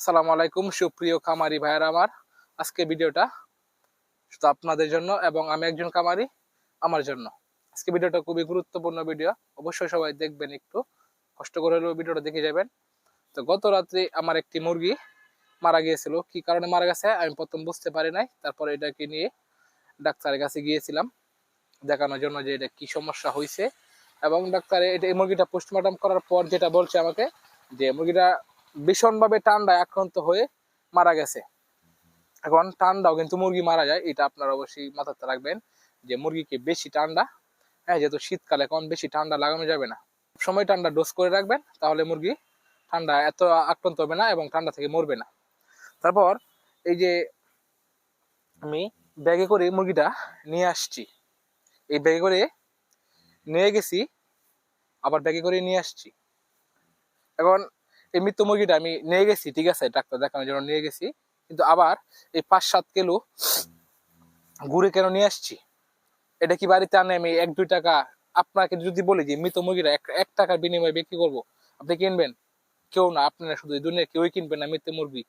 আসসালামু আলাইকুম, সুপ্রিয় খামারি ভাইয়ার আমার। আজকে ভিডিওটা শুধু আপনাদের জন্য এবং আমি একজন খামারি আমার জন্য। আজকে ভিডিওটা খুবই গুরুত্বপূর্ণ ভিডিও। অবশ্যই সবাই দেখবেন একটু। কষ্ট করে হলেও ভিডিওটা দেখে যাবেন। তো গত রাত্রে আমার একটি মুরগি মারা গিয়েছিল। কি কারণে মারা গেছে আমি প্রথম বুঝতে পারি নাই। তারপরে এটাকে নিয়ে ডাক্তারের কাছে গিয়েছিলাম। দেখানোর জন্য যে এটা কি সমস্যা হয়েছে এবং ডাক্তার এটা এই মুরগিটা পোস্টমর্টম করার পর যেটা বলছে আমাকে যে মুরগিটা ভীষণভাবে ঠান্ডায় আক্রান্ত হয়ে মারা গেছে। এখন ঠান্ডাও কিন্তু মুরগি মারা যায়, এটা আপনারা অবশ্যই মাথাতে রাখবেন যে মুরগিকে বেশি ঠান্ডা? হ্যাঁ যেহেতু শীতকালে এখন বেশি ঠান্ডা লাগানো যাবে না। সময় ঠান্ডা ডোজ করে রাখবেন, তাহলে মুরগি ঠান্ডা এত আক্রান্ত হবে না এবং ঠান্ডা থেকে মরবে না। তারপর এই যে আমি ব্যাগে করে মুরগিটা নিয়ে আসছি। এই ব্যাগে করে নিয়ে গেছি, আবার ব্যাগে করে নিয়ে আসছি। এখন এই মৃত্যু মুরগিটা আমি নিয়ে গেছি, ঠিক আছে? ডাক্তার দেখানোর জন্য নিয়ে গেছি। কিন্তু আবার এই পাঁচ সাত কিলো ঘুরে কেন নিয়ে আসছি? এটা কি বাড়িতে আনে আমি এক, দুই টাকা? আপনাকে যদি বলি যে মৃত মুরগিটা এক টাকার বিনিময়ে বিক্রি করব, আপনি কিনবেন? কেউ না, আপনারা শুধু দুনিয়া কেউই কিনবেন না মৃত্যু মুরগি।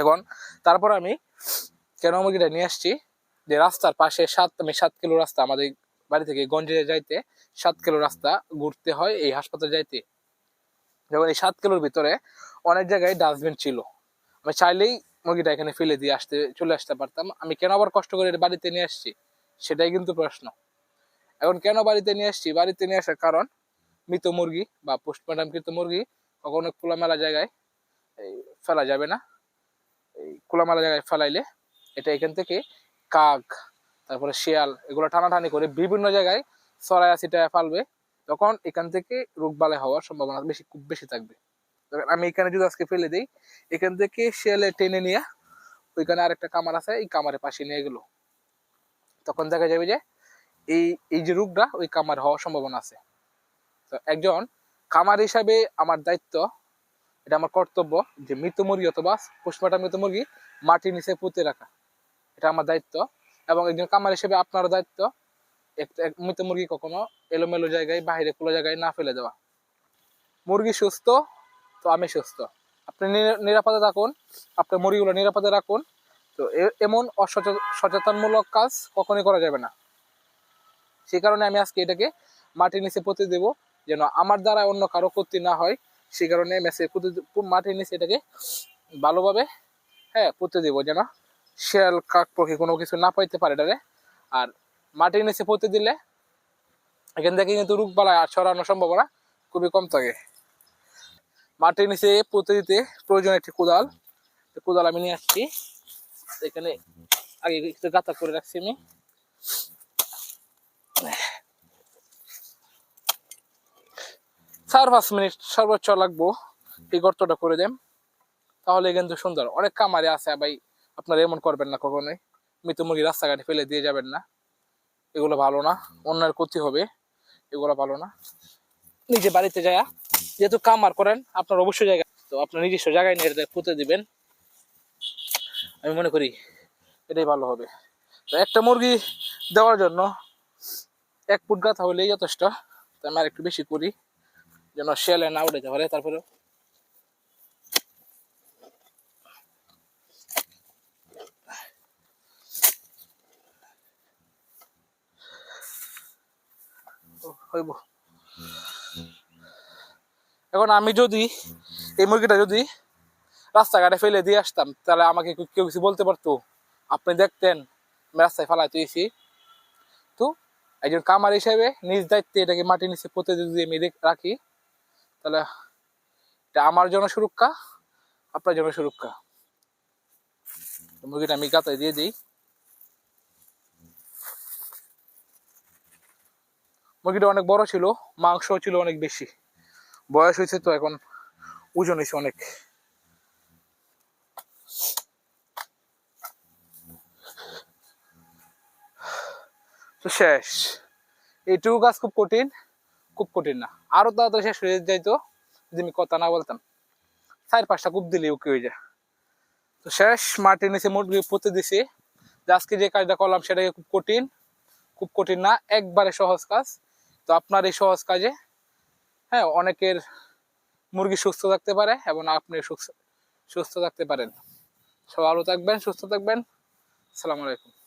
এখন তারপর আমি কেন মুরগিটা নিয়ে আসছি? যে রাস্তার পাশে সাত, আমি সাত কিলো রাস্তা আমাদের বাড়ি থেকে গঞ্জে যাইতে, সাত কিলো রাস্তা ঘুরতে হয় এই হাসপাতালে যাইতে। যখন এই সাত কিলোর ভিতরে অনেক জায়গায় ডাস্টবিন ছিল। আমি চাইলেই মুরগিটা এখানে ফেলে দিয়ে আসতে, চলে আসতে পারতাম। আমি কেন আবার কষ্ট করে বাড়িতে নিয়ে আসছি? সেটাই কিন্তু প্রশ্ন। এখন কেন বাড়িতে নিয়ে আসছি? বাড়িতে নিয়ে আসার কারণ, মৃত মুরগি বা পোস্টমর্টমকৃত মুরগি কখনো খোলামেলা জায়গায় এই ফেলা যাবে না। এই খোলামেলা জায়গায় ফেলাইলে এটা এখান থেকে কাক, তারপরে শিয়াল, এগুলো টানাটানি করে বিভিন্ন জায়গায় সরাই আসিটা ফালবে। তখন এখান থেকে রোগ বালাই হওয়ার সম্ভাবনা বেশি, খুব বেশি থাকবে। আমি এখানে যদি আজকে ফেলে দিই, এখান থেকে শিয়ালে টেনে নিয়ে ওইখানে আরেকটা কামার আছে, এই কামারের পাশে নিয়ে গেল। তখন দেখা যাবে যে এই এই যে রোগটা ওই কামার হওয়ার সম্ভাবনা আছে। তো একজন কামার হিসাবে আমার দায়িত্ব, এটা আমার কর্তব্য যে মৃত মুরগি অথবা পুষ্পাটা মৃত মুরগি মাটির নিচে পুঁতে রাখা। এটা আমার দায়িত্ব এবং একজন কামার হিসেবে আপনার দায়িত্ব। মৃত মুরগি কখনো এলোমেলো জায়গায় বাইরে খোলা জায়গায় না ফেলে দেওয়া। মুরগি সুস্থ, তো আমি সুস্থ। আপনি নিরাপদে থাকুন, আপনার মুরগিগুলো নিরাপদে রাখুন। তো এমন অসচেতনমূলক কাজ কখনোই করা যাবে না। সেই কারণে আমি আজকে এটাকে মাটির নিচে পুঁতে দেব, যেন আমার দ্বারা অন্য কারও ক্ষতি না হয়। সেই কারণে মেসে পুঁতে মাটির নিচে এটাকে ভালোভাবে হ্যাঁ পুঁতে দেব, যেন শিয়াল, কাক, পক্ষে কোনো কিছু না পাইতে পারে এটারে। আর মাটির নিচে পুঁতে দিলে এখান থেকে কিন্তু রোগ বালা ছড়ানোর সম্ভাবনা খুবই কম থাকে। মাটির নিচে পুঁতে দিতে প্রয়োজন একটি কোদাল। কোদাল আমি নিয়ে আসছি। এখানে আগে একটু গাঁথা করে রাখছি আমি। চার পাঁচ মিনিট সর্বোচ্চ লাগবো এই গর্তটা করে দেন। তাহলে কিন্তু সুন্দর। অনেক কামারে আছে ভাই, আপনারা এমন করবেন না কখনোই। মৃত মুরগি রাস্তাঘাটে ফেলে দিয়ে যাবেন না। এগুলো ভালো না, অন্যের ক্ষতি হবে, এগুলো ভালো না। নিজে বাড়িতে যায়, যেহেতু কামার করেন, আপনার অবশ্যই জায়গা, তো আপনার নিজস্ব জায়গায় নিয়ে এটা পুঁতে দিবেন। আমি মনে করি এটাই ভালো হবে। তো একটা মুরগি দেওয়ার জন্য এক ফুট গাঁথা হলেই যথেষ্ট আমি আর একটু বেশি করি, যেন শেলে না উঠে পারে তারপরে হইব। এখন আমি যদি এই মুরগিটা যদি রাস্তাঘাটে ফেলে দিয়ে আসতাম, তাহলে আমাকে কেউ- কিছু বলতে পারতো? আপনি দেখতেন, আমি রাস্তায় ফেলাই তুইছি তো একজন কামার হিসেবে নিজ দায়িত্বে এটাকে মাটির নিচে পুঁতে যদি আমি রাখি, তাহলে এটা আমার জন্য সুরক্ষা, আপনার জন্য সুরক্ষা। মুরগিটা আমি গাতায় দিয়ে দিই। মুরগিটা অনেক বড় ছিল মাংস ছিল অনেক বেশি। বয়স হয়েছে তো এখন ওজন হয়েছে অনেক। তো শেষ। এইটুকু কাজ খুব কঠিন খুব কঠিন না। আরও তাড়াতাড়ি শেষ হয়ে যাইতো যদি আমি কথা না বলতাম। চার পাঁচটা কূপ দিলে ওকে হয়ে যায়। তো শেষ, মাটির নিচে মুরগি পুঁতে দিছি। যে আজকে যে কাজটা করলাম সেটাকে খুব কঠিন খুব কঠিন না, একবারে সহজ কাজ। তো আপনার এই সহজ কাজে হ্যাঁ অনেকের মুরগি সুস্থ থাকতে পারে এবং আপনি সুস্থ থাকতে পারেন। সব ভালো থাকবেন, সুস্থ থাকবেন। সালাম আলাইকুম।